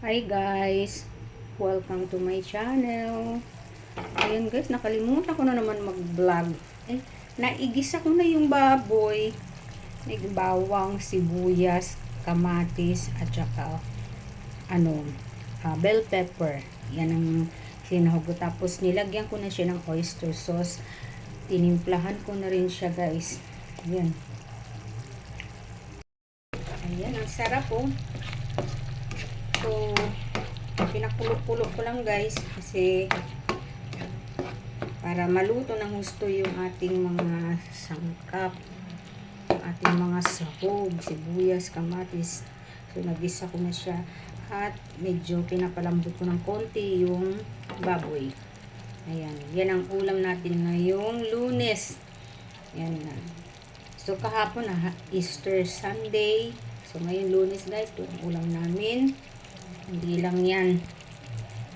Hi guys! Welcome to my channel. Ayun guys, nakalimutan ko na naman mag-vlog. Eh, naigisa ko na yung baboy. May bawang, sibuyas, kamatis, at saka ano, ah, bell pepper. Yan ang sinahog. Tapos nilagyan ko na siya ng oyster sauce. Tinimplahan ko na rin siya guys. Ayan. Ayan, ang sarap oh. So, pinakulo-kulo ko lang guys kasi para maluto ng gusto yung ating mga sangkap ating mga sahog, sibuyas, kamatis. So nagisa ko na siya. At medyo pinapalambot ko ng konti yung baboy. Ayan, yan ang ulam natin ngayong lunes. Yan na. So kahapon na Easter Sunday. So ngayon lunes guys ito ang ulam namin hindi lang yan.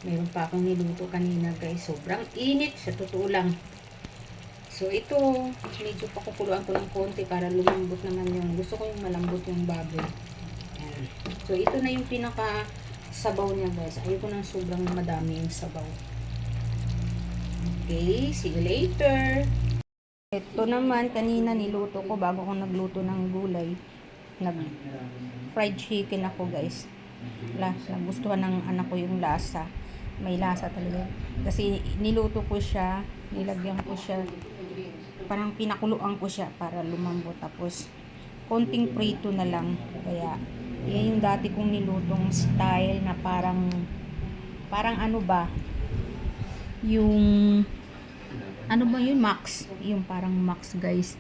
Meron pa akong niluto kanina guys. Sobrang init. Sa totoo lang. So ito, medyo pakukuluan ko ng konti para lumambot naman yung, gusto ko yung malambot yung baboy. So ito na yung pinaka sabaw niya guys. Ayoko nang sobrang madami yung sabaw. Okay, see you later. Ito naman, kanina niluto ko bago ako nagluto ng gulay. Nag fried chicken ako guys la, nagustuhan ng anak ko yung lasa. May lasa talaga. Kasi niluto ko siya, nilagyan ko siya, parang pinakuluan ko siya para lumambot. Tapos, konting prito na lang. Kaya, yan yung dati kong nilutong style na parang, parang ano ba, yung, ano ba yun, max. Yung parang max guys.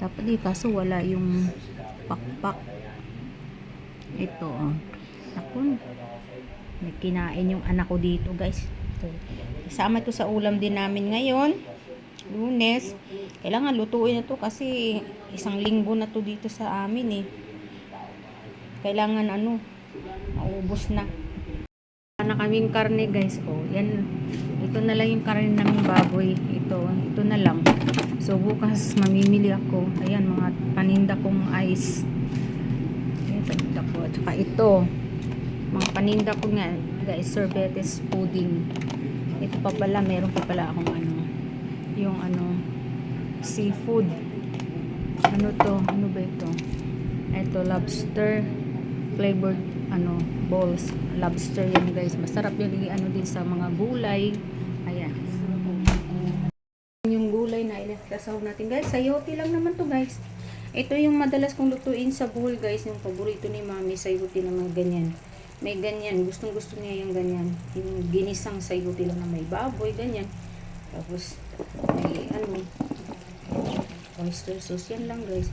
Dapat di, kaso wala yung pakpak. Ito, oh. Ako, may kinain yung anak ko dito, guys. Ito. Kasama ito sa ulam din namin ngayon. Lunes. Kailangan lutuin na to kasi isang linggo na to dito sa amin eh. Kailangan ano, maubos na. Na kaming karne guys. Oh, yan. Ito na lang yung karne namin baboy. Ito, ito na lang. So bukas mamimili ako. Ayan, mga paninda kong ice. Ayan, paninda ko. At saka ito, mga paninda ko nga guys sorbetes pudding. Ito pa pala meron pa pala akong ano yung ano seafood. Ano to? Ano ba ito? Ito lobster flavored ano balls. Lobster yan guys. Masarap yun ano din sa mga gulay. Ayan. Yung gulay na ilasaw natin guys. Sayote lang naman to guys. Ito yung madalas kong lutuin sa bowl guys. Yung paborito ni mami sayote naman ganyan may ganyan. Gustong gusto niya yung ganyan. Yung ginisang sayuti lang na may baboy, ganyan. Tapos, may ano, oyster sauce. Yan lang guys.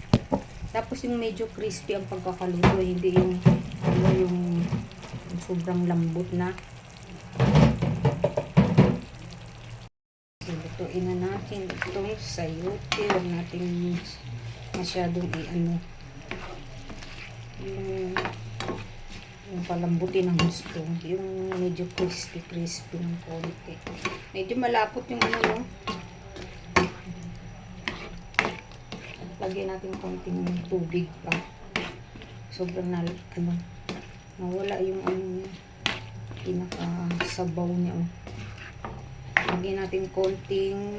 Tapos yung medyo crispy ang pagkakaluto. Hindi yung, ano yung, yung sobrang lambot na. So, lutuin na natin itong sayuti. Huwag natin masyadong i-ano. Yung, yung palambutin ng gusto. Yung medyo crispy-crispy ng konti. Medyo malapot yung ano, no? Lagyan natin konting tubig pa. Sobrang na, ano, nawala yung ano niya. Pinaka-sabaw niya, oh. Lagyan natin konting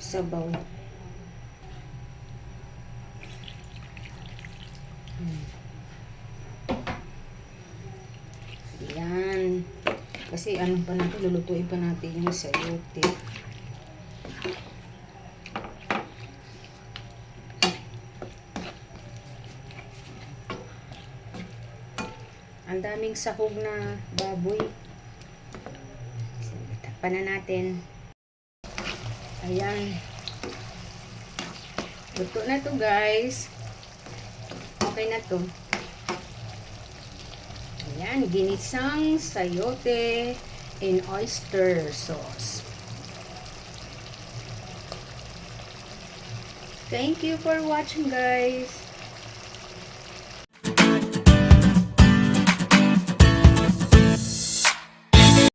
sabaw. Yan. Kasi ano pa natin, lulutuin pa natin yung sayote. Ang daming sahog na baboy. Takpan na natin. Ayan. Luto na to guys. Okay na to. Ayan, ginisang sayote in oyster sauce. Thank you for watching guys.